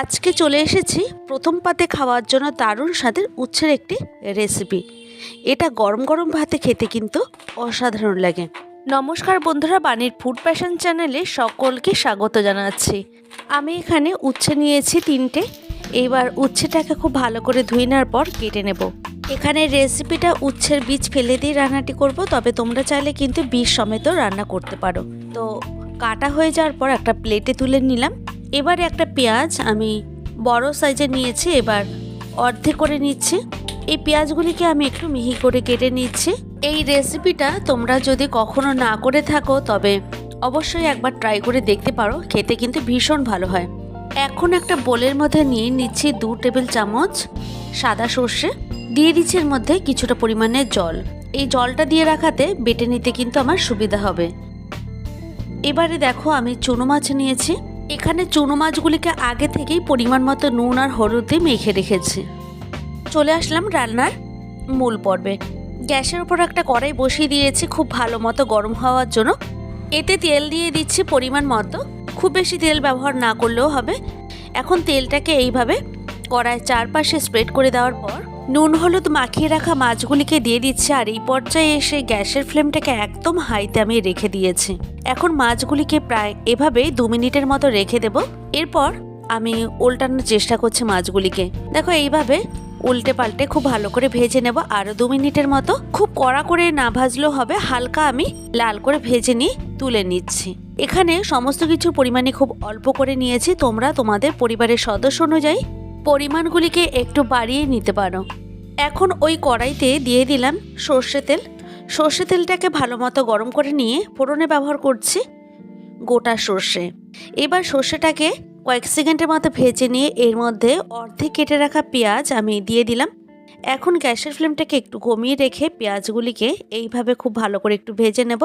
আজকে চলে এসেছি প্রথম পাতে খাওয়ার জন্য দারুণ স্বাদের উচ্ছের একটি রেসিপি এটা গরম গরম ভাতে খেতে কিন্তু অসাধারণ লাগে। নমস্কার বন্ধুরা, বাণীর ফুড প্যাশন চ্যানেলে সকলকে স্বাগত জানাচ্ছি। আমি এখানে উচ্ছে নিয়েছি তিনটে। এইবার উচ্ছেটাকে খুব ভালো করে ধুয়ে নেওয়ার পর কেটে নেব। এখানে রেসিপিটা উচ্ছের বীজ ফেলে দিয়ে রান্নাটি করব, তবে তোমরা চাইলে কিন্তু বীজ সমেত রান্না করতে পারো। তো কাটা হয়ে যাওয়ার পর একটা প্লেটে তুলে নিলাম। এবারে একটা পেঁয়াজ আমি বড় সাইজে নিয়েছি, এবার অর্ধেক করে নিচ্ছি। এই পেঁয়াজগুলিকে আমি একটু মিহি করে কেটে নিচ্ছি। এই রেসিপিটা তোমরা যদি কখনো না করে থাকো, তবে অবশ্যই একবার ট্রাই করে দেখতে পারো, খেতে কিন্তু ভীষণ ভালো হয়। এখন একটা বোলের মধ্যে নিয়ে নিচ্ছি দু টেবিল চামচ সাদা সর্ষে। দিয়ে দিচ্ছি এর মধ্যে কিছুটা পরিমাণে জল। এই জলটা দিয়ে রাখাতে বেটে নিতে কিন্তু আমার সুবিধা হবে। এবারে দেখো আমি চুনো মাছ নিয়েছি। এখানে চুনো মাছগুলিকে আগে থেকেই পরিমাণ মতো নুন আর হলুদ দিয়ে মেখে রেখেছি। চলে আসলাম রান্নার মূল পর্বে। গ্যাসের উপর একটা কড়াই বসিয়ে দিয়েছি খুব ভালো মতো গরম হওয়ার জন্য। এতে তেল দিয়ে দিচ্ছি পরিমাণ মতো। খুব বেশি তেল ব্যবহার না করলেও হবে। এখন তেলটাকে এইভাবে কড়াইয়ের চারপাশে স্প্রেড করে দেওয়ার পর নুন, হলুদ মাখিয়ে রাখা মাছগুলিকে দিয়ে দিচ্ছে আর এই পর্যায়ে এসে গ্যাসের ফ্লেমটাকে একদম হাইতে আমি রেখে দিয়েছি। এখন মাছগুলিকে প্রায় এভাবে দু মিনিটের মতো রেখে দেব। এরপর আমি উল্টানোর চেষ্টা করছি মাছগুলিকে। দেখো, এইভাবে উল্টে পাল্টে খুব ভালো করে ভেজে নেব। আরও দু মিনিটের মতো খুব কড়া করে না ভাজলেও হবে, হালকা আমি লাল করে ভেজে নিয়ে তুলে নিচ্ছি। এখানে সমস্ত কিছু পরিমাণে খুব অল্প করে নিয়েছি। তোমরা তোমাদের পরিবারের সদস্য অনুযায়ী পরিমাণগুলিকে একটু বাড়িয়ে নিতে পারো। এখন ওই কড়াইতে দিয়ে দিলাম সর্ষে তেল। সর্ষে তেলটাকে ভালো মতো গরম করে নিয়ে ফোড়নে ব্যবহার করছি গোটা সর্ষে। এবার সর্ষেটাকে কয়েক সেকেন্ডের মতো ভেজে নিয়ে এর মধ্যে অর্ধেক কেটে রাখা পেঁয়াজ আমি দিয়ে দিলাম। এখন গ্যাসের ফ্লেমটাকে একটু কমিয়ে রেখে পেঁয়াজগুলিকে এইভাবে খুব ভালো করে একটু ভেজে নেব।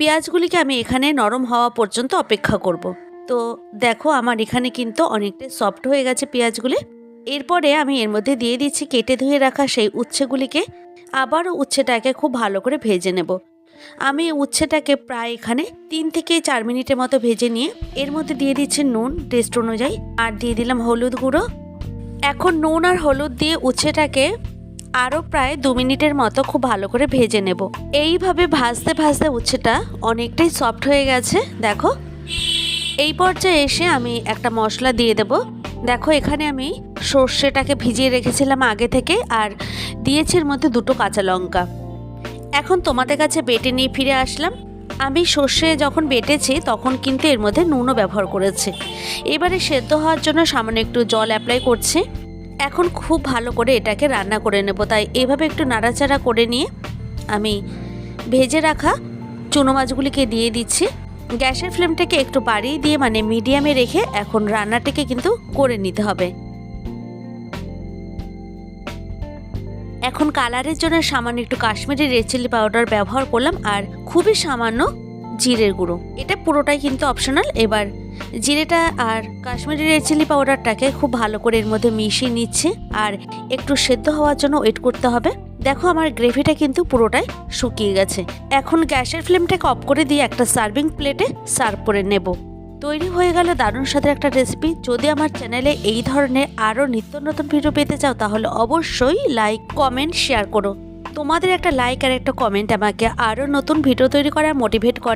পেঁয়াজগুলিকে আমি এখানে নরম হওয়া পর্যন্ত অপেক্ষা করব। তো দেখো আমার এখানে কিন্তু অনেকটাই সফট হয়ে গেছে পেঁয়াজগুলি। এরপরে আমি এর মধ্যে দিয়ে দিচ্ছি কেটে ধুয়ে রাখা সেই উচ্ছেগুলিকে। আবারও উচ্ছেটাকে খুব ভালো করে ভেজে নেব। আমি উচ্ছেটাকে প্রায় এখানে তিন থেকে চার মিনিটের মতো ভেজে নিয়ে এর মধ্যে দিয়ে দিচ্ছি নুন টেস্ট অনুযায়ী, আর দিয়ে দিলাম হলুদ গুঁড়ো। এখন নুন আর হলুদ দিয়ে উচ্ছেটাকে আরও প্রায় দু মিনিটের মতো খুব ভালো করে ভেজে নেব। এইভাবে ভাজতে ভাজতে উচ্ছেটা অনেকটাই সফট হয়ে গেছে, দেখো। এই পর্যায়ে এসে আমি একটা মশলা দিয়ে দেব। দেখো এখানে আমি সর্ষেটাকে ভিজিয়ে রেখেছিলাম আগে থেকে আর দিয়েছি এর মধ্যে দুটো কাঁচা লঙ্কা। এখন তোমাদের কাছে বেটে নিয়ে ফিরে আসলাম। আমি সর্ষে যখন বেটেছি তখন কিন্তু এর মধ্যে নুনও ব্যবহার করেছি। এবারে সেদ্ধ হওয়ার জন্য সামান্য একটু জল অ্যাপ্লাই করছি। এখন খুব ভালো করে এটাকে রান্না করে নেব। তাই এভাবে একটু নাড়াচাড়া করে নিয়ে আমি ভেজে রাখা চুনো মাছগুলিকে দিয়ে দিচ্ছি। গ্যাসের ফ্লেমটাকে একটু বাড়িয়ে দিয়ে মানে মিডিয়ামে রেখে এখন রান্নাটাকে কিন্তু করে নিতে হবে। এখন কালারের জন্য সামান্য একটু কাশ্মীরি রেড চিলি পাউডার ব্যবহার করলাম, আর খুবই সামান্য জিরের গুঁড়ো। এটা পুরোটাই কিন্তু অপশনাল এবার জিরেটা আর কাশ্মীরি রেড চিলি পাউডারটাকে খুব ভালো করে এর মধ্যে মিশিয়ে নিচ্ছে, আর একটু সেদ্ধ হওয়ার জন্য ওয়েট করতে হবে। দেখো আমার গ্রেভিটা কিন্তু পুরোটাই শুকিয়ে গেছে। এখন গ্যাসের ফ্লেমটাকে অফ করে দিয়ে একটা সার্ভিং প্লেটে সার্ভ করে নেব। তৈরি হয়ে গেল দারুণ স্বাদের একটা রেসিপি যদি আমার চ্যানেলে এই ধরনের আরও নিত্য নতুন ভিডিও পেতে চাও, তাহলে অবশ্যই লাইক কমেন্ট শেয়ার করো। তোমাদের একটা লাইক আর একটা কমেন্ট আমাকে আরও নতুন ভিডিও তৈরি করার মোটিভেট করে।